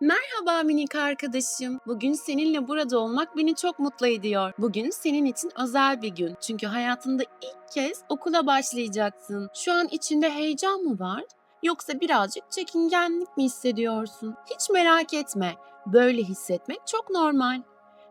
Merhaba minik arkadaşım. Bugün seninle burada olmak beni çok mutlu ediyor. Bugün senin için özel bir gün. Çünkü hayatında ilk kez okula başlayacaksın. Şu an içinde heyecan mı var? Yoksa birazcık çekingenlik mi hissediyorsun? Hiç merak etme. Böyle hissetmek çok normal.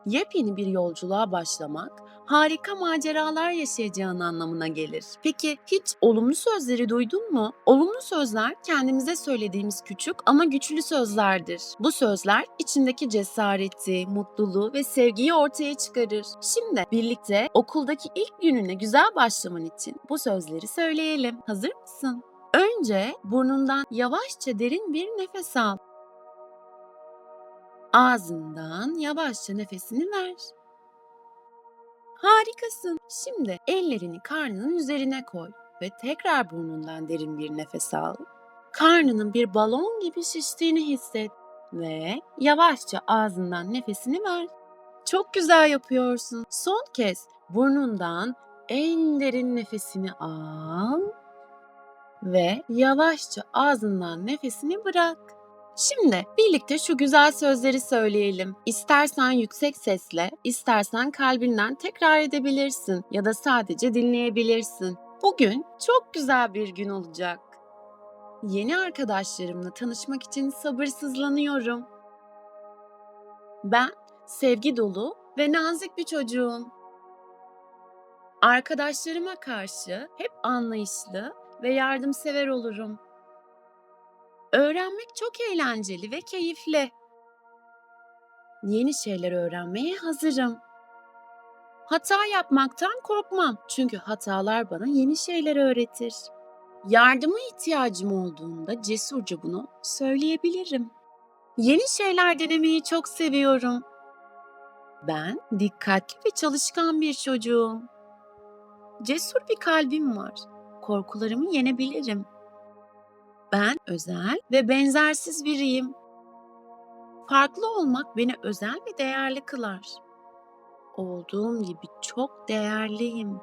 Yepyeni bir yolculuğa başlamak, harika maceralar yaşayacağın anlamına gelir. Peki hiç olumlu sözleri duydun mu? Olumlu sözler kendimize söylediğimiz küçük ama güçlü sözlerdir. Bu sözler içindeki cesareti, mutluluğu ve sevgiyi ortaya çıkarır. Şimdi birlikte okuldaki ilk gününe güzel başlaman için bu sözleri söyleyelim. Hazır mısın? Önce burnundan yavaşça derin bir nefes al. Ağzından yavaşça nefesini ver. Harikasın. Şimdi ellerini karnının üzerine koy ve tekrar burnundan derin bir nefes al. Karnının bir balon gibi şiştiğini hisset ve yavaşça ağzından nefesini ver. Çok güzel yapıyorsun. Son kez burnundan en derin nefesini al ve yavaşça ağzından nefesini bırak. Şimdi birlikte şu güzel sözleri söyleyelim. İstersen yüksek sesle, istersen kalbinden tekrar edebilirsin ya da sadece dinleyebilirsin. Bugün çok güzel bir gün olacak. Yeni arkadaşlarımla tanışmak için sabırsızlanıyorum. Ben sevgi dolu ve nazik bir çocuğum. Arkadaşlarıma karşı hep anlayışlı ve yardımsever olurum. Öğrenmek çok eğlenceli ve keyifli. Yeni şeyler öğrenmeye hazırım. Hata yapmaktan korkmam çünkü hatalar bana yeni şeyler öğretir. Yardıma ihtiyacım olduğunda cesurca bunu söyleyebilirim. Yeni şeyler denemeyi çok seviyorum. Ben dikkatli ve çalışkan bir çocuğum. Cesur bir kalbim var. Korkularımı yenebilirim. Ben özel ve benzersiz biriyim. Farklı olmak beni özel ve değerli kılar. Olduğum gibi çok değerliyim.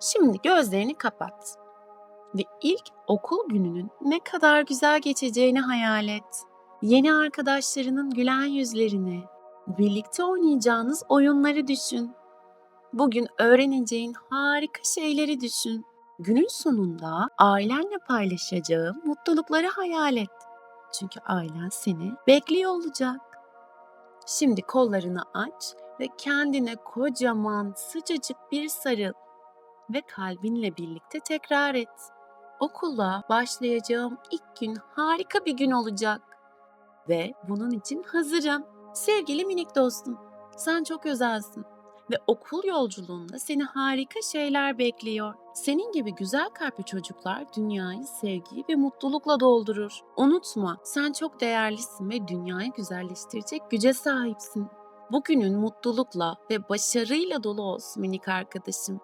Şimdi gözlerini kapat ve ilk okul gününün ne kadar güzel geçeceğini hayal et. Yeni arkadaşlarının gülen yüzlerini, birlikte oynayacağınız oyunları düşün. Bugün öğreneceğin harika şeyleri düşün. Günün sonunda ailenle paylaşacağın mutlulukları hayal et. Çünkü ailen seni bekliyor olacak. Şimdi kollarını aç ve kendine kocaman sıcacık bir sarıl ve kalbinle birlikte tekrar et. Okula başlayacağım ilk gün harika bir gün olacak ve bunun için hazırım. Sevgili minik dostum, sen çok özelsin ve okul yolculuğunda seni harika şeyler bekliyor. Senin gibi güzel kalpli çocuklar dünyayı sevgi ve mutlulukla doldurur. Unutma, sen çok değerlisin ve dünyayı güzelleştirecek güce sahipsin. Bugünün mutlulukla ve başarıyla dolu olsun minik arkadaşım.